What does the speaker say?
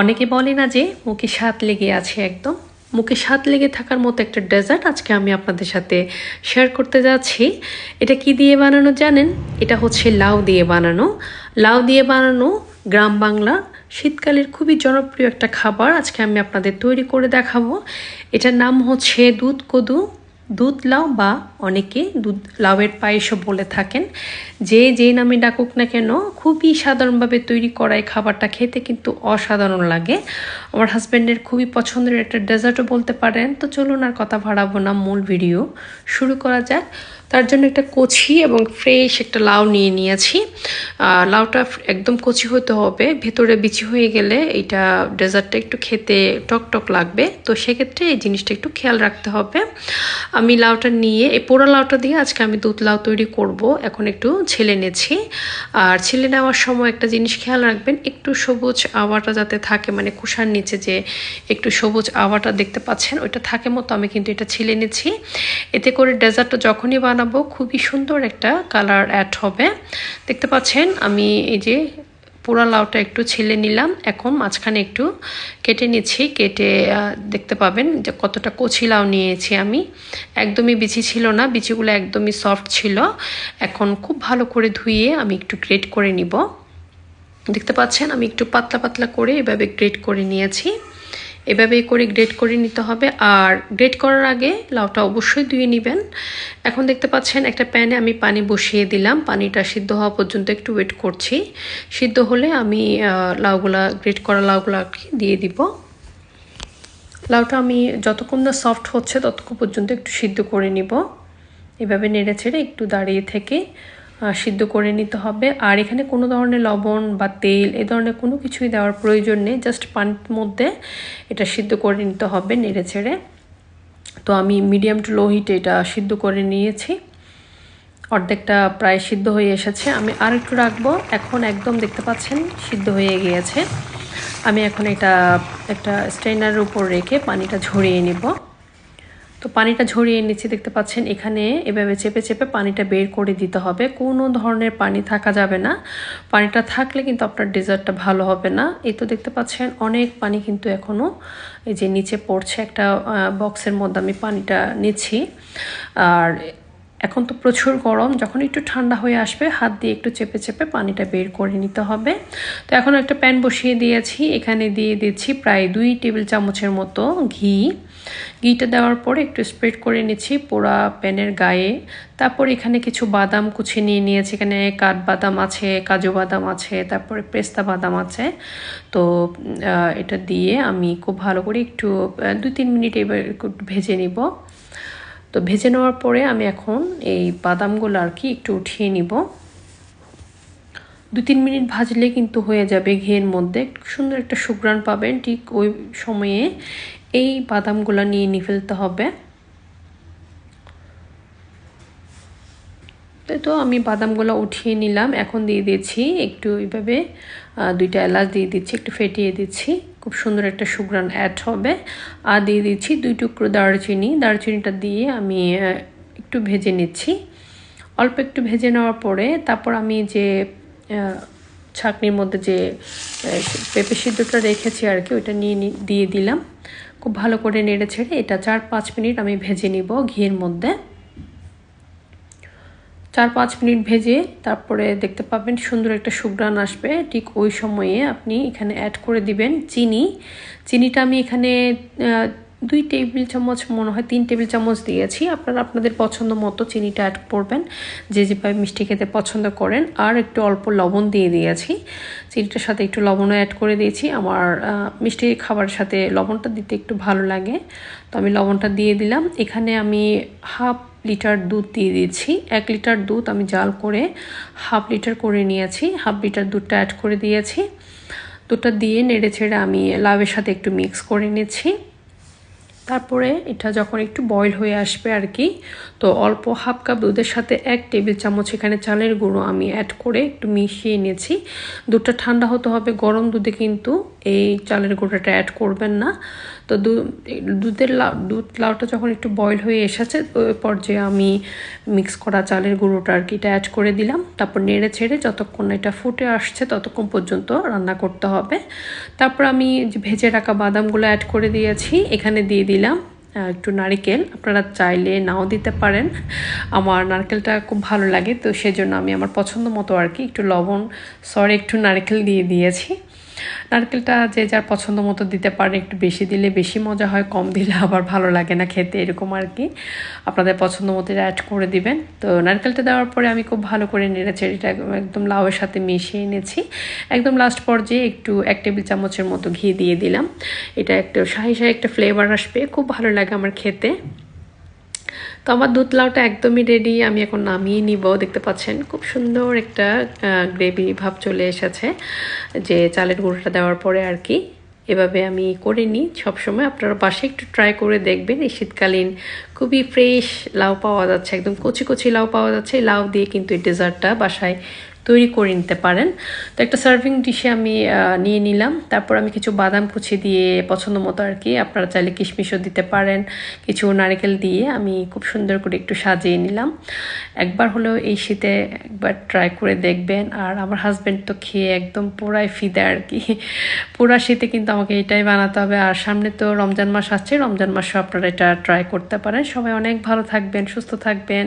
অনেকে বলে না যে মুখে স্বাদ লেগে আছে একদম। মুখে স্বাদ লেগে থাকার মতো একটা ডেজার্ট আজকে আমি আপনাদের সাথে শেয়ার করতে যাচ্ছি। এটা কি দিয়ে বানানো জানেন? এটা হচ্ছে লাউ দিয়ে বানানো। লাউ দিয়ে বানানো গ্রাম বাংলা শীতকালের খুবই জনপ্রিয় একটা খাবার। আজকে আমি আপনাদের তৈরি করে দেখাবো। এটার নাম হচ্ছে দুধ কদু। দুধ লাউ বা অনেকে দুধ লাউয়ের পায়েসও বলে থাকেন। যে যে নামে ডাকুক না কেন, খুবই সাধারণভাবে তৈরি করা এই খাবারটা খেতে কিন্তু অসাধারণ লাগে। আমার হাজব্যান্ডের খুবই পছন্দের একটা ডেজার্টও বলতে পারেন। তো চলুন আর কথা ভাড়াবো না, মূল ভিডিও শুরু করা যাক। তার জন্য একটা কচি এবং ফ্রেশ একটা লাউ নিয়ে নিয়েছি। লাউটা একদম কচি হতে হবে। ভেতরে বিচি হয়ে গেলে এইটা ডেজার্টটা একটু খেতে টক টক লাগবে। তো সেক্ষেত্রে এই জিনিসটা একটু খেয়াল রাখতে হবে। আমি লাউটা নিয়ে, এই পোড়া লাউটা দিয়ে আজকে আমি দুধ লাউ তৈরি করব। এখন একটু ছেলে নেছি আর ছেলে নেওয়ার সময় একটা জিনিস খেয়াল রাখবেন, একটু সবুজ আওয়াটা যাতে থাকে মানে কুষার নিচে যে একটু সবুজ আওয়াটা দেখতে পাচ্ছেন, ওইটা থাকে মতো আমি কিন্তু এটা ছেলে নিচ্ছি এতে করে ডেজার্টটা যখনই বানাবো, খুবই সুন্দর একটা কালার অ্যাড হবে। দেখতে পাচ্ছেন, আমি এই যে পোড়া লাউটা একটু ছেলে নিলাম। এখন মাঝখানে একটু কেটে নিচ্ছি। কেটে দেখতে পাবেন যে কতটা কচি লাউ নিয়েছি আমি। একদমই বিচি ছিল না, বিচিগুলো একদমই সফট ছিল। এখন খুব ভালো করে ধুয়ে আমি একটু গ্রেট করে নিব। দেখতে পাচ্ছেন, আমি একটু পাতলা পাতলা করে এভাবে গ্রেট করে নিয়েছি। এভাবে করে গ্রেট করে নিতে হবে। আর গ্রেট করার আগে লাউটা অবশ্যই ধুয়ে নেবেন। এখন দেখতে পাচ্ছেন একটা প্যানে আমি পানি বসিয়ে দিলাম। পানিটা সিদ্ধ হওয়া পর্যন্ত একটু ওয়েট করছি। সিদ্ধ হলে আমি লাউগুলা গ্রেট করা লাউগুলা দিয়ে দিব। লাউটা আমি যতক্ষণ না সফট হচ্ছে ততক্ষণ পর্যন্ত একটু সিদ্ধ করে নিব। এভাবে নেড়ে ছেড়ে একটু দাঁড়িয়ে থেকে সিদ্ধ করে নিতে হবে। আর এখানে কোনো ধরনের লবণ বা তেল এ ধরনের কোনো কিছুই দেওয়ার প্রয়োজন নেই। জাস্ট পানির মধ্যে এটা সিদ্ধ করে নিতে হবে নেড়ে ছেড়ে। তো আমি মিডিয়াম টু লো হিটে এটা সিদ্ধ করে নিয়েছি। অর্ধেকটা প্রায় সিদ্ধ হয়ে এসেছে। আমি আর একটু রাখব। এখন একদম দেখতে পাচ্ছেন সিদ্ধ হয়ে গিয়েছে। আমি এখন এটা একটা স্ট্রেনারের উপর রেখে পানিটা ঝরিয়ে নেব। তো পানিটা ঝরিয়ে নিচ্ছি দেখতে পাচ্ছেন এখানে এভাবে চেপে চেপে পানিটা বের করে দিতে হবে। কোনো ধরনের পানি থাকা যাবে না। পানিটা থাকলে কিন্তু আপনার ডেজার্টটা ভালো হবে না। এই তো দেখতে পাচ্ছেন অনেক পানি কিন্তু এখনও এই যে নিচে পড়ছে। একটা বক্সের মধ্যে আমি পানিটা নিচ্ছি। আর এখন তো প্রচুর গরম, যখন একটু ঠান্ডা হয়ে আসবে, হাত দিয়ে একটু চেপে চেপে পানিটা বের করে নিতে হবে। তো এখন একটা প্যান বসিয়ে দিয়েছি, এখানে দিয়ে দিচ্ছি প্রায় দুই টেবিল চামচের মতো ঘি। ঘিটা দেওয়ার পরে একটু স্প্রেড করে নিচ্ছি পোড়া প্যানের গায়ে। তারপর এখানে কিছু বাদাম কুচি নিয়ে নিয়েছি, এখানে কাঠবাদাম আছে, কাজু বাদাম আছে, তারপরে পেস্তা বাদাম আছে। তো এটা দিয়ে আমি খুব ভালো করে একটু দুই তিন মিনিট এবার ভেজে নিব। তো ভেজে নেওয়ার পরে আমি এখন এই বাদামগুলো আর কি একটু উঠিয়ে নিব। দু তিন মিনিট ভাজলে কিন্তু হয়ে যাবে ঘিয়ের মধ্যে। সুন্দর একটা সুগ্রান পাবেন। ঠিক ওই সময়ে এই বাদামগুলো নিয়ে নিয়ে ফেলতে হবে। তাই তো আমি বাদামগুলো উঠিয়ে নিলাম। এখন দিয়ে দিচ্ছি একটু এইভাবে দুইটা এলাচ দিয়ে দিচ্ছি, একটু ফেটিয়ে দিচ্ছি। খুব সুন্দর একটা সুগ্রান অ্যাড হবে। আর দিয়ে দিচ্ছি দুই টুকরো দারচিনি। দারচিনিটা দিয়ে আমি একটু ভেজে নিচ্ছি। অল্প একটু ভেজে নেওয়ার পরে তারপর আমি যে ছাকনির মধ্যে যে পেঁপে সিদ্ধটা রেখেছি আর কি, ওইটা নিয়ে দিয়ে দিলাম। খুব ভালো করে নেড়ে ছেড়ে এটা চার পাঁচ মিনিট আমি ভেজে নিব ঘিয়ের মধ্যে। চার পাঁচ মিনিট ভেজে তারপরে দেখতে পাবেন সুন্দর একটা সুগ্রান আসবে। ঠিক ওই সময়ে আপনি এখানে অ্যাড করে দিবেন চিনি। চিনিটা আমি এখানে দুই টেবিল চামচ মনে হয় তিন টেবিল চামচ দিয়েছি। আপনারা আপনাদের পছন্দ মতো চিনিটা অ্যাড করবেন। যে যেভাবে মিষ্টি খেতে পছন্দ করেন। আর একটু অল্প লবণ দিয়ে দিয়েছি। চিনিটার সাথে একটু লবণও অ্যাড করে দিয়েছি। আমার মিষ্টি খাবারের সাথে লবণটা দিতে একটু ভালো লাগে। তো আমি লবণটা দিয়ে দিলাম। এখানে আমি হাফ লিটার দুধ দিয়ে দিয়েছি। এক লিটার দুধ আমি জাল করে হাফ লিটার করে নিয়েছি। হাফ লিটার দুধটা অ্যাড করে দিয়েছি। দুধটা দিয়ে নেড়ে ছেড়ে আমি লাভের সাথে একটু মিক্স করে নিয়েছি তারপরে এটা যখন একটু বয়ল হয়ে আসবে আর কি তো অল্প হাফ কাপ দুধের সাথে এক টেবিল চামচ এখানে চালের গুঁড়ো আমি অ্যাড করে একটু মিশিয়ে নিয়েছি। দুধটা ঠান্ডা হতে হবে, গরম দুধে কিন্তু এই চালের গুঁড়োটা অ্যাড করবেন না। তো দুধের লাউ, দুধ লাউটা যখন একটু বয়ল হয়ে এসেছে, ওই পর্যায়ে আমি মিক্স করা চালের গুঁড়োটা আর কি এটা অ্যাড করে দিলাম। তারপর নেড়ে ছেড়ে যতক্ষণ এটা ফুটে আসছে, ততক্ষণ পর্যন্ত রান্না করতে হবে। তারপর আমি যে ভেজে রাখা বাদামগুলো অ্যাড করে দিয়েছি, এখানে দিয়ে দিলাম একটু নারিকেল। আপনারা চাইলে নাও দিতে পারেন। আমার নারকেলটা খুব ভালো লাগে, তো সেজন্য আমি আমার পছন্দ মতো আর কি একটু লবণ সরে একটু নারকেল দিয়ে দিয়েছি। নারকেলটা যে যার পছন্দ মতো দিতে পারে, একটু বেশি দিলে বেশি মজা হয়, কম দিলে আবার ভালো লাগে না খেতে, এরকম আর কি। আপনাদের পছন্দ মতো অ্যাড করে দিবেন। তো নারকেলটা দেওয়ার পরে আমি খুব ভালো করে নেড়েছে এটা একদম লাউয়ের সাথে মিশিয়ে এনেছি। একদম লাস্ট পর্যায়ে একটু এক টেবিল চামচের মতো ঘি দিয়ে দিলাম। এটা একটা শাহি শাহি একটা ফ্লেভার আসবে, খুব ভালো লাগে আমার খেতে। তো আমার দুধ লাউটা একদমই রেডি আমি এখন নামিয়ে নিব, দেখতে পাচ্ছেন। খুব সুন্দর একটা গ্রেভি ভাব চলে এসেছে, যে চালের গুঁড়োটা দেওয়ার পরে আর কি। এভাবে আমি করে নিই, সবসময় আপনারা বাসে একটু ট্রাই করে দেখবেন। এই শীতকালীন খুবই ফ্রেশ লাউ পাওয়া যাচ্ছে, একদম কচি কচি লাউ পাওয়া যাচ্ছে। লাউ দিয়ে কিন্তু এই ডেজার্টটা বাসায় তৈরি করে নিতে পারেন। তো একটা সার্ভিং ডিশে আমি নিয়ে নিলাম। তারপর আমি কিছু বাদাম কুচি দিয়ে পছন্দ মতো আর কি, আপনারা চাইলে কিশমিশও দিতে পারেন। কিছু নারকেল দিয়ে আমি খুব সুন্দর করে একটু সাজিয়ে নিলাম। একবার হলেও এই শীতে একবার ট্রাই করে দেখবেন। আর আমার হাজব্যান্ড তো খেয়ে একদম পুরাই ফিদে আর কি। পুরা শীতে কিন্তু আমাকে এটাই বানাতে হবে। আর সামনে তো রমজান মাস আসছে। রমজান মাসে আপনারা এটা ট্রাই করতে পারেন। সবাই অনেক ভালো থাকবেন, সুস্থ থাকবেন।